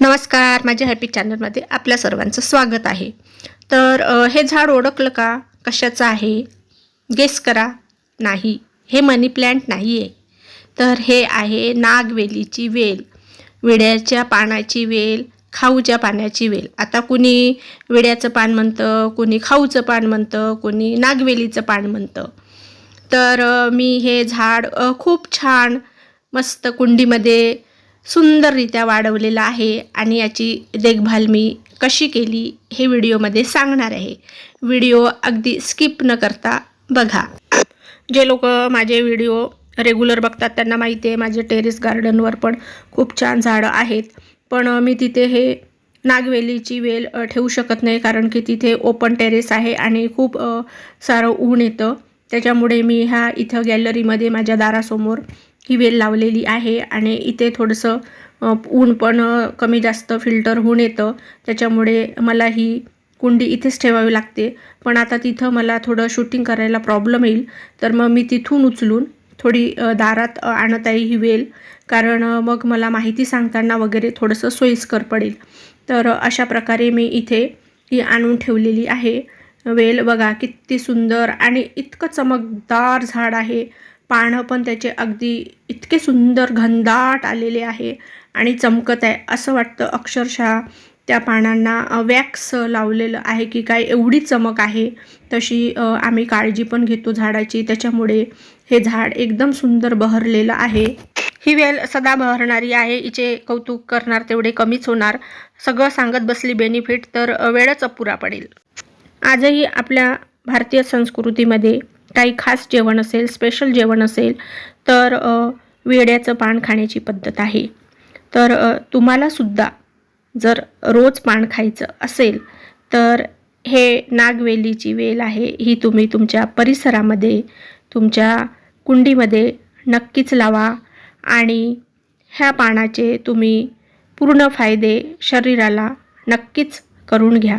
नमस्कार माझ्या हॅपी चॅनलमध्ये आपल्या सर्वांचं स्वागत आहे. तर हे झाड ओळखलं का? कशाचं आहे? गेस करा. नाही हे मनी प्लॅन्ट नाही आहे तर हे आहे नागवेलीची वेल. विड्याच्या पानाची वेल खाऊच्या पाण्याची वेल. आता कुणी विड्याचं पान म्हणतं कुणी खाऊचं पान म्हणतं कुणी नागवेलीचं पान म्हणतं. तर मी हे झाड खूप छान मस्त कुंडीमध्ये सुंदररित्या वाढवलेलं आहे आणि याची देखभाल मी कशी केली हे व्हिडिओमध्ये सांगणार आहे. व्हिडिओ अगदी स्किप न करता बघा. जे लोक माझे व्हिडिओ रेग्युलर बघतात त्यांना माहिती आहे माझे टेरेस गार्डनवर पण खूप छान झाडं आहेत. पण मी तिथे हे नागवेलीची वेल ठेवू शकत नाही कारण की तिथे ओपन टेरेस आहे आणि खूप सारं ऊन येतं. त्याच्यामुळे मी ह्या इथं गॅलरीमध्ये माझ्या दारासमोर ही वेल लावलेली आहे आणि इथे थोडंसं ऊन पण कमी जास्त फिल्टर होऊन येतं. त्याच्यामुळे मला ही कुंडी इथेच ठेवावी लागते. पण आता तिथं मला थोडं शूटिंग करायला प्रॉब्लेम येईल. तर मग मी तिथून उचलून थोडी दारात आणत आहे ही वेल. कारण मग मला माहिती सांगताना वगैरे थोडंसं सोयीस्कर पडेल. तर अशा प्रकारे मी इथे ही आणून ठेवलेली आहे. वेल बघा किती सुंदर आणि इतकं चमकदार झाड आहे. पानं पण त्याचे अगदी इतके सुंदर घनदाट आलेले आहे आणि चमकत आहे. असं वाटतं अक्षरशः त्या पानांना वॅक्स लावलेलं आहे की काय एवढी चमक आहे. तशी आम्ही काळजी पण घेतो झाडाची. त्याच्यामुळे हे झाड एकदम सुंदर बहरलेलं आहे. ही वेल सदा बहरणारी आहे. हिचे कौतुक करणार तेवढे कमीच होणार. सगळं सांगत बसली बेनिफिट तर वेळच अपुरा पडेल. आजही आपल्या भारतीय संस्कृतीमध्ये काही खास जेवण असेल स्पेशल जेवण असेल तर वेड्याचं पान खाण्याची पद्धत आहे. तर तुम्हालासुद्धा जर रोज पान खायचं असेल तर हे नागवेलीची वेल आहे. ही तुम्ही तुमच्या परिसरामध्ये तुमच्या कुंडीमध्ये नक्कीच लावा आणि ह्या पानाचे तुम्ही पूर्ण फायदे शरीराला नक्कीच करून घ्या.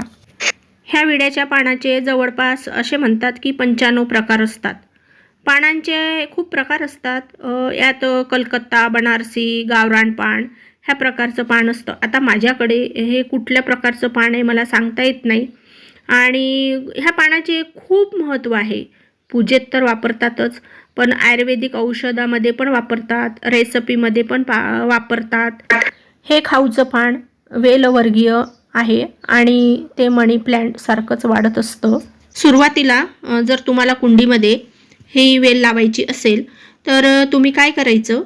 ह्या विड्याच्या पानाचे जवळपास असे म्हणतात की पंच्याण्णव प्रकार असतात. पानांचे खूप प्रकार असतात. यात कलकत्ता बनारसी गावरान पान ह्या प्रकारचं पान असतं. आता माझ्याकडे हे कुठल्या प्रकारचं पान आहे मला सांगता येत नाही. आणि ह्या पानाचे खूप महत्त्व आहे. पूजेत तर वापरतातच पण आयुर्वेदिक औषधामध्ये पण वापरतात रेसिपीमध्ये पण पा वापरतात. हे खाऊचं पान वेलवर्गीय आहे आणि ते मनी प्लॅन्ट सारखंच वाढत असतं. सुरुवातीला जर तुम्हाला कुंडीमध्ये ही वेल लावायची असेल तर तुम्ही काय करायचं?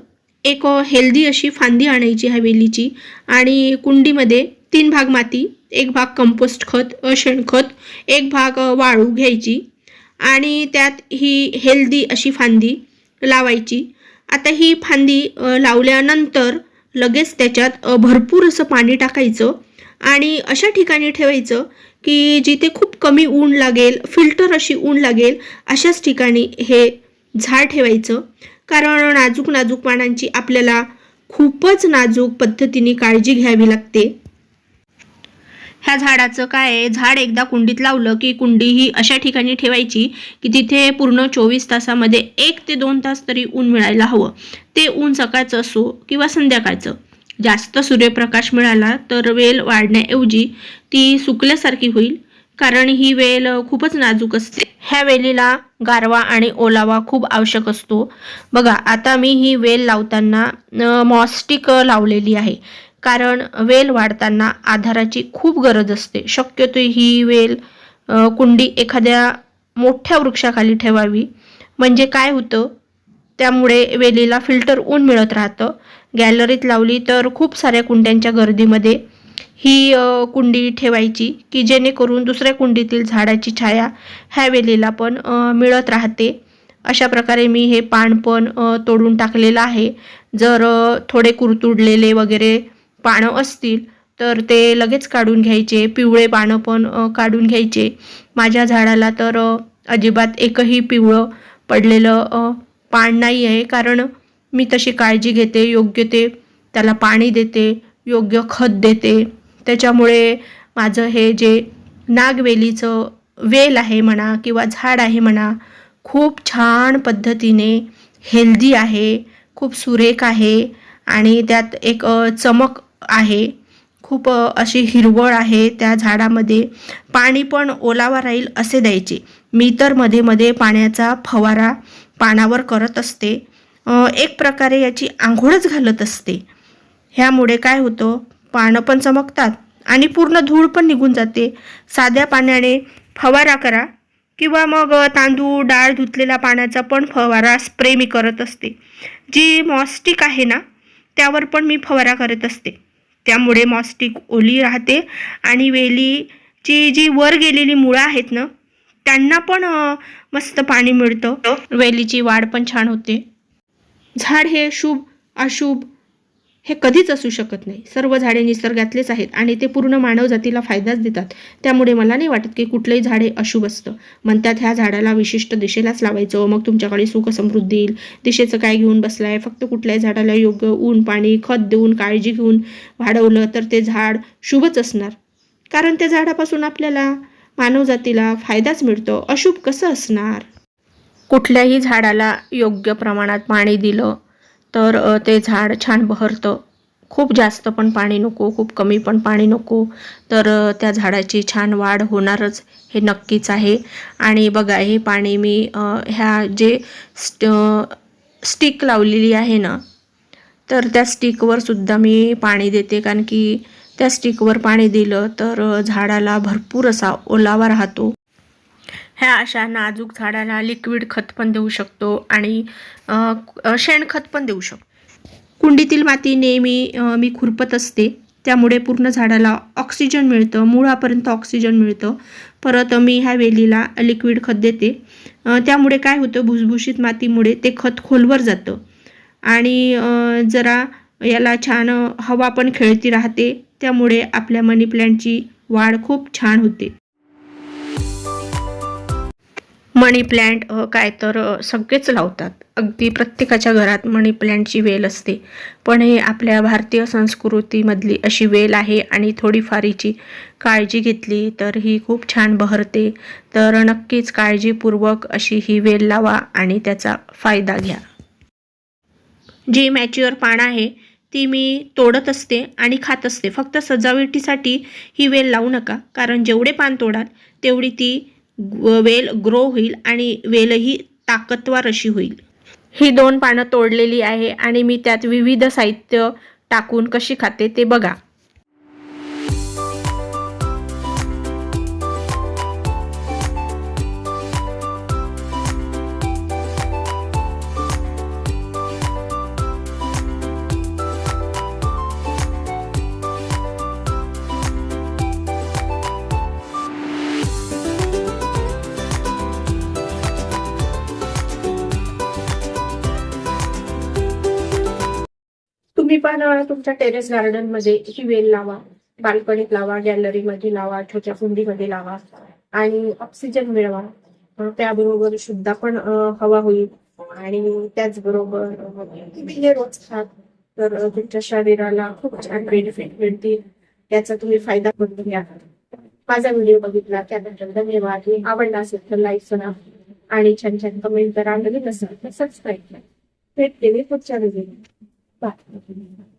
एक हेल्दी अशी फांदी आणायची ह्या वेलीची आणि कुंडीमध्ये तीन भाग माती एक भाग कंपोस्ट खत शेणखत एक भाग वाळू घ्यायची आणि त्यात ही हेल्दी अशी फांदी लावायची. आता ही फांदी लावल्यानंतर लगेच त्याच्यात भरपूर असं पाणी टाकायचं आणि अशा ठिकाणी ठेवायचं की जिथे खूप कमी ऊन लागेल फिल्टर अशी ऊन लागेल अशाच ठिकाणी हे झाड ठेवायचं. कारण नाजूक नाजूक पानांची आपल्याला खूपच नाजूक पद्धतीने काळजी घ्यावी लागते. ह्या झाडाचं काय आहे? झाड एकदा कुंडीत लावलं की कुंडी ही अशा ठिकाणी ठेवायची की तिथे पूर्ण चोवीस तासामध्ये एक ते दोन तास तरी ऊन मिळायला हवं. ते ऊन सकाळचं असो किंवा संध्याकाळचं. जास्त सूर्यप्रकाश मिळाला तर वेल वाढण्याऐवजी ती सुकल्यासारखी होईल कारण ही वेल खूपच नाजूक असते. ह्या वेलीला गारवा आणि ओलावा खूप आवश्यक असतो. बघा आता मी ही वेल लावताना मॉस्टिक लावलेली आहे. कारण वेल वाढताना आधाराची खूप गरज असते. शक्यतो ही वेल कुंडी एखाद्या मोठ्या वृक्षाखाली ठेवावी. म्हणजे काय होतं? त्यामुळे वेलीला फिल्टर ऊन मिळत राहतं. गॅलरीत लावली तर खूप साऱ्या कुंड्यांच्या गर्दीमध्ये ही कुंडी ठेवायची की जेणेकरून दुसऱ्या कुंडीतील झाडाची छाया ह्या वेलीला पण मिळत राहते. अशा प्रकारे मी हे पान पण तोडून टाकलेलं आहे. जर थोडे कुरतुडलेले वगैरे पानं असतील तर ते लगेच काढून घ्यायचे. पिवळे पानं पण काढून घ्यायचे. माझ्या झाडाला तर अजिबात एकही पिवळं पडलेलं पान नाही आहे कारण मी तशी काळजी घेते योग्य ते त्याला पाणी देते योग्य खत देते. त्याच्यामुळे माझं हे जे नागवेलीचं वेल आहे म्हणा किंवा झाड आहे म्हणा खूप छान पद्धतीने हेल्दी आहे खूप सुरेख आहे आणि त्यात एक चमक आहे. खूप अशी हिरवळ आहे त्या झाडामध्ये पाणी पण ओलावा राहील असे द्यायचे. मी तर मध्ये मध्ये पाण्याचा फवारा पानावर करत असते. एक प्रकारे याची आंघोळच घालत असते. ह्यामुळे काय होतं? पानं पण चमकतात आणि पूर्ण धूळ पण निघून जाते. साध्या पाण्याने फवारा करा किंवा मग तांदूळ डाळ धुतलेल्या पाण्याचा पण फवारा स्प्रे मी करत असते. जी मॉस्टिक आहे ना त्यावर पण मी फवारा करत असते. त्यामुळे मॉस्टिक ओली राहते आणि वेलीची जी वर गेलेली मुळं आहेत ना त्यांना पण मस्त पाणी मिळतं. वेलीची वाढ पण छान होते. झाड हे शुभ अशुभ हे कधीच असू शकत नाही. सर्व झाडे निसर्गातलेच आहेत आणि ते पूर्ण मानवजातीला फायदाच देतात. त्यामुळे मला नाही वाटत की कुठलंही झाडे अशुभ असतं. म्हणतात ह्या झाडाला विशिष्ट दिशेलाच लावायचं. मग तुमच्याकडे सुख समृद्धी येईल. दिशेचं काय घेऊन बसलाय? फक्त कुठल्याही झाडाला योग्य ऊन पाणी खत देऊन काळजी घेऊन वाढवलं तर ते झाड शुभच असणार. कारण त्या झाडापासून आपल्याला मानवजातीला फायदाच मिळतो. अशुभ कसं असणार? कुठल्याही झाडाला योग्य प्रमाणात पाणी दिलं तर ते झाड छान बहरतं. खूप जास्त पण पाणी नको खूप कमी पण पाणी नको. तर त्या झाडाची छान वाढ होणारच हे नक्कीच आहे. आणि बघा हे पाणी मी ह्या जे स्ट स्टिक लावलेली आहे ना तर त्या स्टिकवर सुद्धा मी पाणी देते. कारण की त्या स्टिकवर पाणी दिलं तर झाडाला भरपूर असा ओलावा राहतो. ह्या अशा नाजूक झाडाला लिक्विड खत पण देऊ शकतो आणि शेणखत पण देऊ शकतो. कुंडीतील माती नेहमी मी खुरपत असते. त्यामुळे पूर्ण झाडाला ऑक्सिजन मिळतं मुळापर्यंत ऑक्सिजन मिळतं. परत मी ह्या वेलीला लिक्विड खत देते. त्यामुळे काय होतं भुसभुशीत मातीमुळे ते खत खोलवर जातं. आणि जरा याला छान हवा पण खेळती राहते. त्यामुळे आपल्या मनी प्लॅन्टची वाढ खूप छान होते. मनी प्लॅन्ट काय तर सगळेच लावतात. अगदी प्रत्येकाच्या घरात मनी प्लॅन्टची वेल असते. पण हे आपल्या भारतीय संस्कृतीमधली अशी वेल आहे आणि थोडीफारीची काळजी घेतली तर ही खूप छान बहरते. तर नक्कीच काळजीपूर्वक अशी ही वेल लावा आणि त्याचा फायदा घ्या. जी मॅच्युअर पानं आहे ती मी तोडत असते आणि खात असते. फक्त सजावटीसाठी ही वेल लावू नका. कारण जेवढे पान तोडाल तेवढी ती वेल ग्रो होईल आणि वेलही ताकदवार अशी होईल. ही दोन पानं तोडलेली आहे आणि मी त्यात विविध साहित्य टाकून कशी खाते ते बघा. तुम्ही पण तुमच्या टेरेस गार्डनमध्ये ही वेल लावा बाल्कनीत लावा गॅलरीमध्ये लावा छोट्या कुंडीमध्ये लावा आणि ऑक्सिजन मिळवा. त्याबरोबर शुद्धा पण हवा होईल आणि त्याचबरोबर तुम्ही हे रोज खात तर तुमच्या शरीराला खूप छान बेनिफिट मिळतील. त्याचा तुम्ही फायदा करून घ्या. माझा व्हिडिओ बघितला त्याबद्दल धन्यवाद. आवडला असेल तर लाईक करा आणि छान छान कमेंट करा. नवीन असेल तर सबस्क्राईब करा. भेटते मी पुढच्या व्हिडिओ 拜。